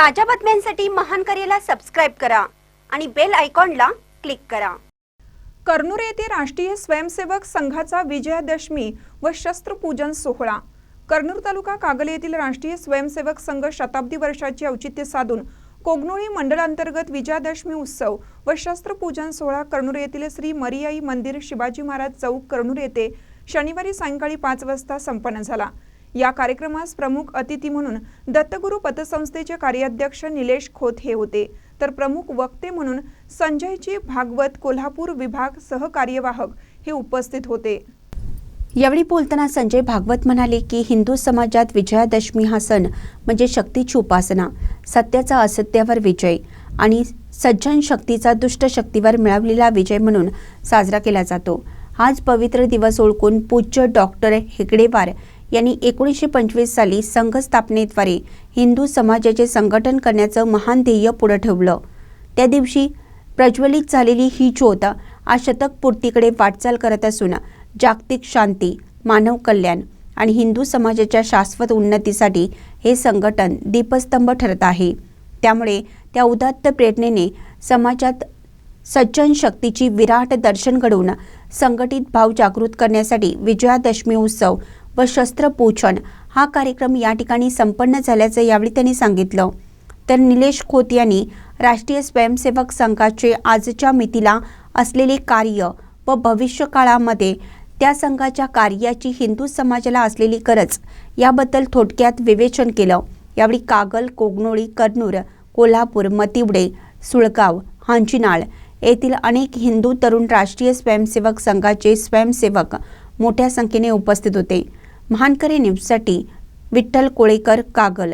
ताज्या बातम्यांसाठी महान करेला सबस्क्राईब करा आणि बेल आयकॉनला क्लिक करा. कर्नूर येथे राष्ट्रीय स्वयंसेवक संघाचा विजयादशमी व शस्त्रपूजन सोहळा. कर्नूर तालुका कागल येथील राष्ट्रीय स्वयंसेवक संघ शताब्दी वर्षाचे औचित्य साधून कोगनोळी मंडळांतर्गत विजयादशमी उत्सव व शस्त्रपूजन सोहळा कर्नूर येथील श्री मरियाई मंदिर शिवाजी महाराज चौक कर्नूर येथे शनिवारी सायंकाळी पाच वाजता संपन्न झाला. या कार्यक्रमास प्रमुख अतिथी म्हणून दत्तगुरू पतसंस्थेचे कार्याध्यक्ष निलेश खोत हे होते. तर प्रमुख वक्ते म्हणून संजयजी भागवत कोल्हापूर विभाग सहकार्यवाहक हे उपस्थित होते. यावेळी बोलताना संजय भागवत म्हणाले की हिंदू समाजात विजयादशमी हा सण म्हणजे शक्तीची उपासना सत्याचा असत्यावर विजय आणि सज्जन शक्तीचा दुष्ट शक्तीवर मिळवलेला विजय म्हणून साजरा केला जातो. हाच पवित्र दिवस ओळखून पूज्य डॉक्टर हेगडेवार यांनी एकोणीसशे पंचवीस साली संघ स्थापनेद्वारे हिंदू समाजाचे संघटन करण्याचं महान ध्येय पुढं ठेवलं. त्या दिवशी प्रज्वलित झालेली ही ज्योत आज शतकपूर्तीकडे वाटचाल करत असून जागतिक शांती मानव कल्याण आणि हिंदू समाजाच्या शाश्वत उन्नतीसाठी हे संघटन दीपस्तंभ ठरत आहे. त्यामुळे त्या उदात्त प्रेरणेने समाजात सज्जन शक्तीची विराट दर्शन घडवून संघटित भाव जागृत करण्यासाठी विजयादशमी उत्सव व शस्त्रपूजन हा कार्यक्रम या ठिकाणी संपन्न झाल्याचं यावेळी त्यांनी सांगितलं. तर निलेश खोत यांनी राष्ट्रीय स्वयंसेवक संघाचे आजच्या मितीला असलेले कार्य व भविष्यकाळामध्ये त्या संघाच्या कार्याची हिंदू समाजाला असलेली गरज याबद्दल थोडक्यात विवेचन केलं. यावेळी कागल कोगनोळी कर्नूर कोल्हापूर मतिवडे सुळगाव हांचिनाळ येथील अनेक हिंदू तरुण राष्ट्रीय स्वयंसेवक संघाचे स्वयंसेवक मोठ्या संख्येने उपस्थित होते. महानकरी न्यूजसाठी विठ्ठल कोळेकर कागल